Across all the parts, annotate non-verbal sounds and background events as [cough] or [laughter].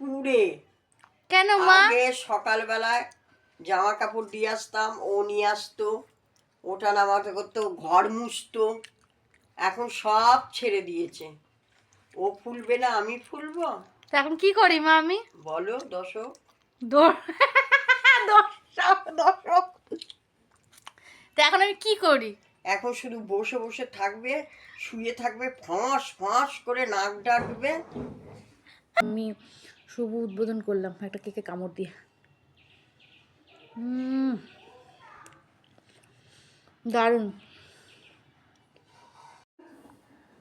পুড়ে কেন মা? আগে সকালবেলায় জামা কাপড় দিয়ে আসতাম ও নিয়ে আসতো ওটা নামাতে করতো ঘর মুছতো এখন সব ছেড়ে দিয়েছে। ও ফুলবে না আমি ফুলবো? তো এখন কি করি মা আমি? বলো দশক দর- [laughs] দর্শক দর্শক। তো এখন আমি কি করি? এখন শুধু বসে বসে থাকবে শুয়ে থাকবে ফাঁস ফাঁস করে নাক ডাকবে। আমি শুভ উদ্বোধন করলাম একটা কেকে কামড় দিয়ে। দারুণ।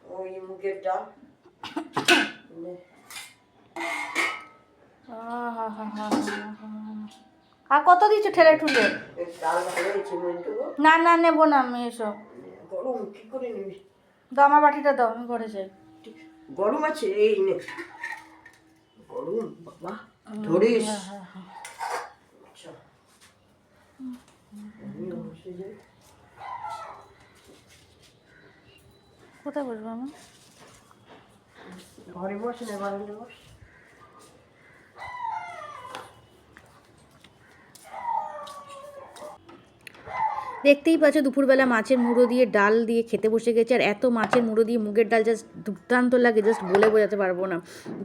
ওই ডাল। আর কত দিচ্ছ ঠেলে ঠুলে। না না নেব না আমি এসব। গরম কি করে নিবি? দাও আমার বাটিটা দাও আমি ঘরে যাই। গরম আছে এই নে। গরম বাবা। ধরিস। আচ্ছা। কোথায় বসবো আমি ঘরে বসে না বারান্দা বস। দেখতেই পাচ্ছ দুপুরবেলা মাছের মুড়ো দিয়ে ডাল দিয়ে খেতে বসে গেছে। আর এত মাছের মুড়ো দিয়ে মুগের ডাল জাস্ট দুর্দান্ত লাগে জাস্ট বলে বোঝাতে পারব না।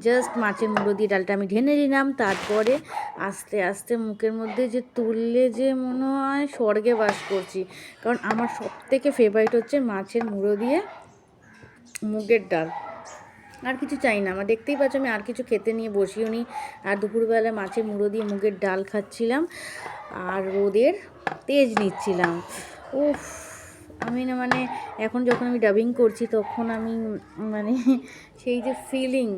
জাস্ট মাছের মুড়ো দিয়ে ডালটা আমি ঢেনে নিলাম, তারপরে আস্তে আস্তে মুখের মধ্যে যে তুললে যে মনে হয় স্বর্গে বাস করছি। কারণ আমার সব থেকে ফেভারিট হচ্ছে মাছের মুড়ো দিয়ে মুগের ডাল। আর কিছু চাই না, আমার দেখতেই পাচ্ছ আমি আর কিছু খেতে নিয়ে বসিও নি। আর দুপুরবেলা মাছের মুড়ো দিয়ে মুগের ডাল খাচ্ছিলাম। আর রোদের তেজ নিচ্ছিলাম। উফ, আমি না মানে এখন যখন আমি ডাবিং করছি তখন আমি মানে সেই যে ফিলিং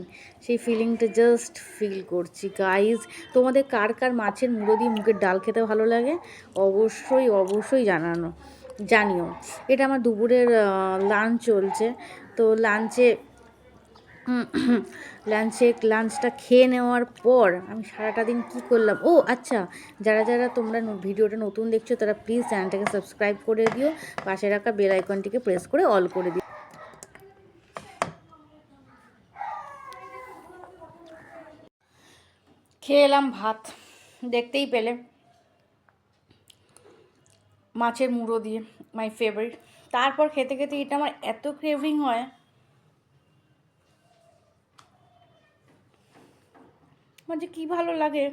সেই ফিলিংটা জাস্ট ফিল করছি। গাইজ তোমাদের কার কার মাছের মুড়ো দিয়ে মুখের ডাল খেতে ভালো লাগে? অবশ্যই অবশ্যই জানানো, জানিও। এটা আমার দুপুরের লাঞ্চ চলছে। তো লাঞ্চে [coughs] লাঞ্চে লাঞ্চটা খেয়ে নেওয়ার পর আমি সারাটা দিন কী করলাম? ও আচ্ছা যারা যারা তোমরা ভিডিওটা নতুন দেখছ, তারা প্লিজ চ্যানেলটাকে সাবস্ক্রাইব করে দিও। পাশে রাখা বেল আইকনটিকে প্রেস করে অল করে দিও। খেয়ে এলাম ভাত। দেখতেই পেলে। মাছের মুড়ো দিয়ে মাই ফেভারিট তারপর খেতে খেতে এটা আমার এত ক্রেভিং হয়। আমার যে কী ভালো লাগে।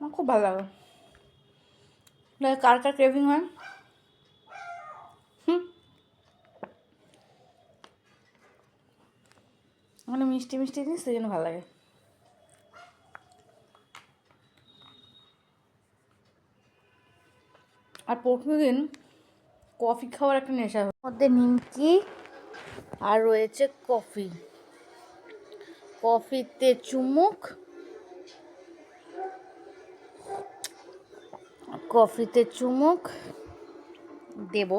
আমার খুব ভালো লাগে। কার কার ক্রেভিং হয়? হুম। মানে মিষ্টি মিষ্টি জিনিস, সেই জন্য ভালো লাগে। আর প্রতিদিন কফি খাওয়ার একটা নেশা। মধ্যে নিমকি আর রয়েছে কফি। কফিতে চুমুক কফিতে চুমুক দেব।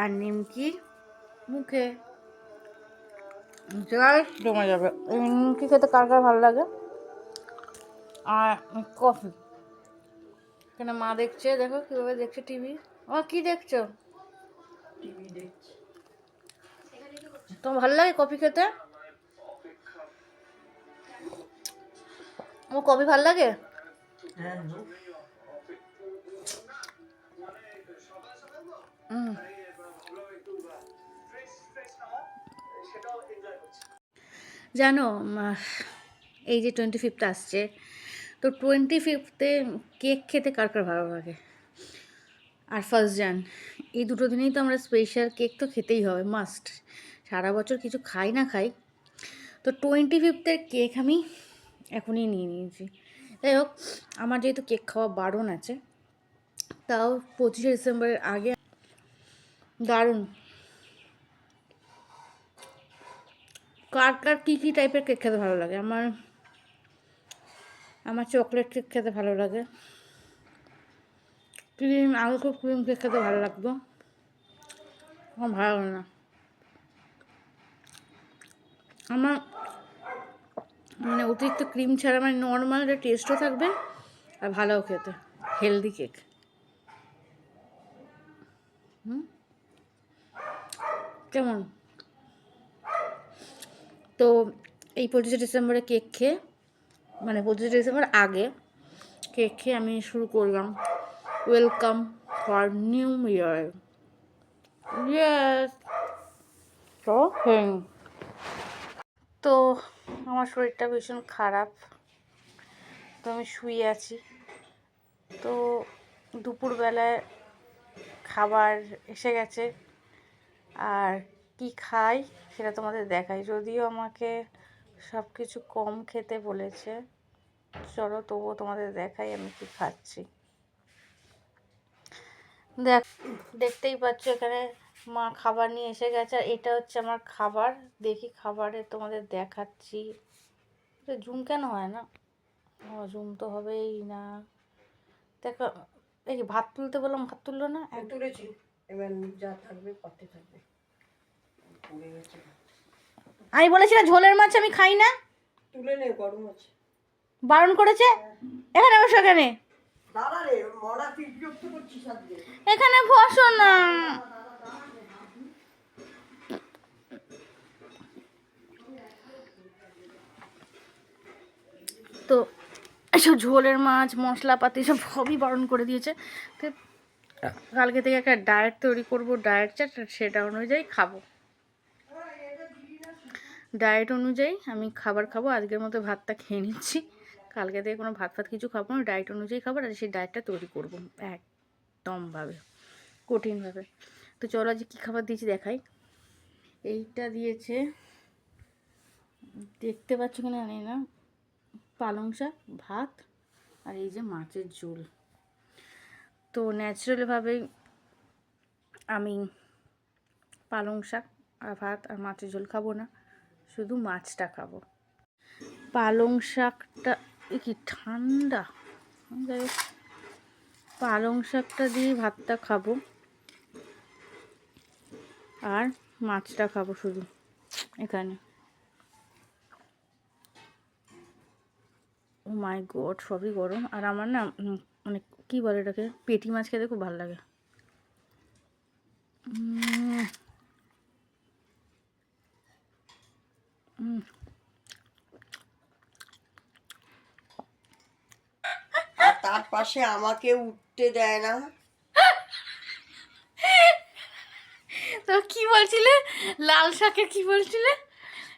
আর নিমকি মুখে। জাস্ট জমে যাবে। নিমকি খেতে কার কার ভালো লাগে? আর কফি এখানে মা দেখছে, দেখো কীভাবে দেখছে টিভি ও কি দেখছ? তোমার ভালো লাগে কফি খেতে? ও কফি ভালো লাগে। জানো এই যে টোয়েন্টি ফিফথ আসছে তো টোয়েন্টি ফিফথে কেক খেতে কার কার ভালো লাগে? আর ফার্স্ট জান এই দুটো দিনেই তো আমরা স্পেশাল কেক তো খেতেই হবে মাস্ট সারা বছর কিছু খাই না খাই। তো টোয়েন্টি ফিফথের কেক আমি এখনই নিয়ে নিয়েছি। যাই হোক, আমার যেহেতু কেক খাওয়া বারণ আছে, তাও পঁচিশে ডিসেম্বরের আগে দারুণ। কার কার কী কী টাইপের কেক খেতে ভালো লাগে? আমার আমার চকলেট কেক খেতে ভালো লাগে। ক্রিম আগে খুব ক্রিম কেক খেতে ভালো লাগতো। আমার ভালো লাগে না। আমার মানে অতিরিক্ত ক্রিম ছাড়া মানে নর্মাল টেস্টও থাকবে আর ভালোও খেতে। হেলদি কেক কেমন? তো এই পঁচিশে ডিসেম্বরে কেক খেয়ে মানে পঁচিশে ডিসেম্বর আগে কেক খেয়ে আমি শুরু করলাম। Welcome for new year yes তো হ্যাঁ। তো আমার শরীরটা ভীষণ খারাপ। তো আমি শুয়ে আছি। তো দুপুরবেলায় খাবার এসে গেছে। আর কি খাই সেটা তোমাদের দেখাই। যদিও আমাকে সব কিছু কম খেতে বলেছে। চলো তবুও তোমাদের দেখাই আমি কি খাচ্ছি। দেখ, দেখতেই পাচ্ছ এখানে মা খাবার নিয়ে এসে গেছে। আর এটা হচ্ছে আমার খাবার। দেখি খাবারে তোমাদের দেখাচ্ছি। জুম কেন হয় না? জুম তো হবেই না। দেখো, এই ভাত তুলতে বললাম, ভাত তুললো না? তুলেছি। এবার যা থাকবে পাতে থাকবে। আমি বলেছি না ঝোলের মাছ আমি খাই না। তুলে নে গরম আছে। বারণ করেছে? এখানে বসো এখানে। এখানে বসো না। তো এসব ঝোলের মাছ মশলাপাতি সব সবই বারণ করে দিয়েছে। তো কালকে থেকে একটা ডায়েট তৈরি করব ডায়েট চার্ট সেটা অনুযায়ী খাব। ডায়েট অনুযায়ী আমি খাবার খাব, আজকের মতো ভাতটা খেয়ে নিচ্ছি। কালকে থেকে কোনো ভাত ফাত কিছু খাব না ডায়েট অনুযায়ী খাবার আর সেই ডায়েটটা তৈরি করব একদমভাবে, কঠিনভাবে। তো চলো আজকে কী খাবার দিয়েছি দেখাই। এইটা দিয়েছে, দেখতে পাচ্ছ কিনা জানি না, পালং শাক, ভাত আর এই যে মাছের ঝোল। তো ন্যাচারালভাবেই আমি পালং শাক আর ভাত আর মাছের ঝোল খাব না। শুধু মাছটা খাব। পালং শাকটা কি ঠান্ডা? যাই পালং শাকটা দিয়ে ভাতটা খাব। আর মাছটা খাব শুধু এখানে। ও মাই গড, সবই গরম। আর আমার না মানে কি বলে এটাকে? পেটি মাছ খেতে খুব ভালো লাগে। তার পাশে আমাকে উঠতে দেয় না। তো কি বলছিলে? লাল শাকের কি বলছিলে?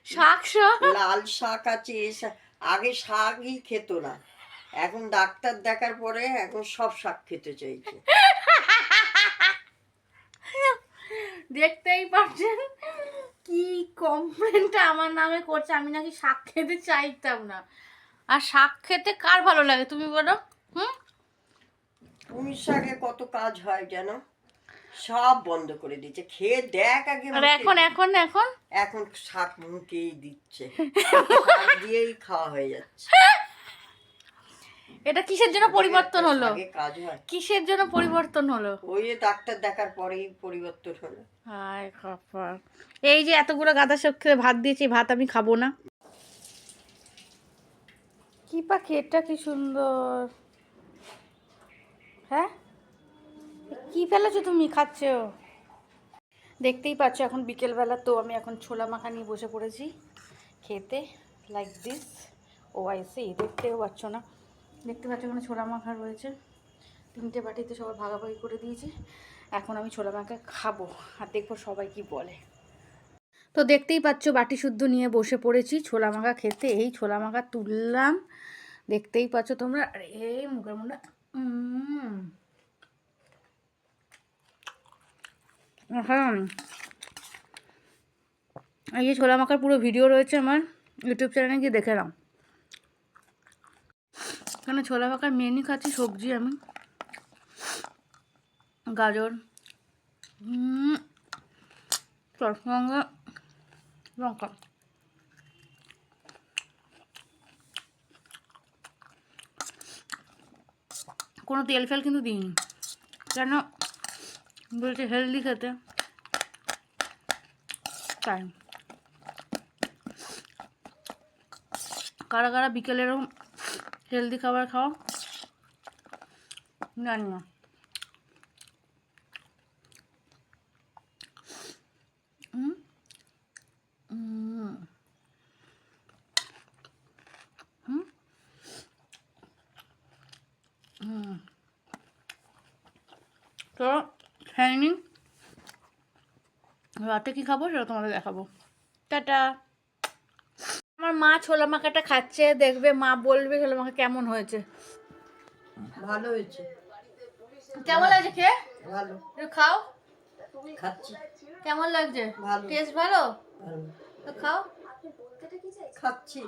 শাক শাক? লাল শাক আছে শাক- আগে শাকই খেত না। এখন ডাক্তার দেখার পরে এখন সব শাক খেতে চাইছে। দেখতেই পাচ্ছেন কি কমপ্লেনটা আমার নামে করছে। আমি নাকি শাক খেতে চাইতাম না। আর শাক খেতে কার ভালো লাগে তুমি বলো? হুম? পুঁই শাকে কত কাজ হয় যেন সব বন্ধ করে দিচ্ছে খেয়ে দেখ আগে আর। এখন এখন এখন? এখন শাক মুখেই দিচ্ছে। শাক [laughs] দিয়েই খাওয়া হয়ে যাচ্ছে। এটা কিসের জন্য পরিবর্তন হলো? আগে কাজ হয়। কিসের জন্য পরিবর্তন হলো? ওই যে ডাক্তার দেখার পরেই পরিবর্তন হলো। হায় কপাল এই যে এতগুলো গাদা সক্ষে ভাত দিয়েছি ভাত আমি খাব না। কি পাখি? এটা কি সুন্দর? হ্যাঁ? কি ফেলেছো তুমি? খাচ্ছ? দেখতেই পাচ্ছ এখন বিকেলবেলা, তো আমি এখন ছোলা মাখা নিয়ে বসে পড়েছি খেতে like this oh I see, দেখতেও পাচ্ছ না। দেখতে পাচ্ছ এখানে ছোলা মাখা রয়েছে। তিনটে বাটিতে সবাই ভাগাভাগি করে দিয়েছি। এখন আমি ছোলা মাখা খাব আর দেখব সবাই কি বলে। তো দেখতেই পাচ্ছ বাটি শুদ্ধ নিয়ে বসে পড়েছি ছোলা মাখা খেতে। এই ছোলা মাখা তুললাম, দেখতেই পাচ্ছ তোমরা। এই মুখের উম। হ্যাঁ এই যে ছোলা মাখার পুরো ভিডিও রয়েছে আমার ইউটিউব চ্যানেলে গিয়ে দেখে নাও। এখানে ছোলা মাখার মেনই খাচ্ছি সবজি আমি। গাজর। উম, লঙ্কা। কোনো তেল ফেল কিন্তু দিইনি। কেন? বলছে হেলদি খেতে। তাই। কারা কারা বিকেলেরও হেলদি খাবার খাওয়া জানি না হুম হুম হুম হুম তো খেয়ে নিই রাতে কী খাব? সেটা তোমাদের দেখাবো। টাটা। আমার মা ছোলা মাখাটা খাচ্ছে দেখবে মা বলবে ছোলা মাখা কেমন হয়েছে। ভালো হয়েছে। কেমন লাগছে খেয়ে? ভালো। খাও। খাচ্ছি। কেমন লাগছে? ভালো। টেস্ট ভালো? ভালো। তো খাও। খাচ্ছি।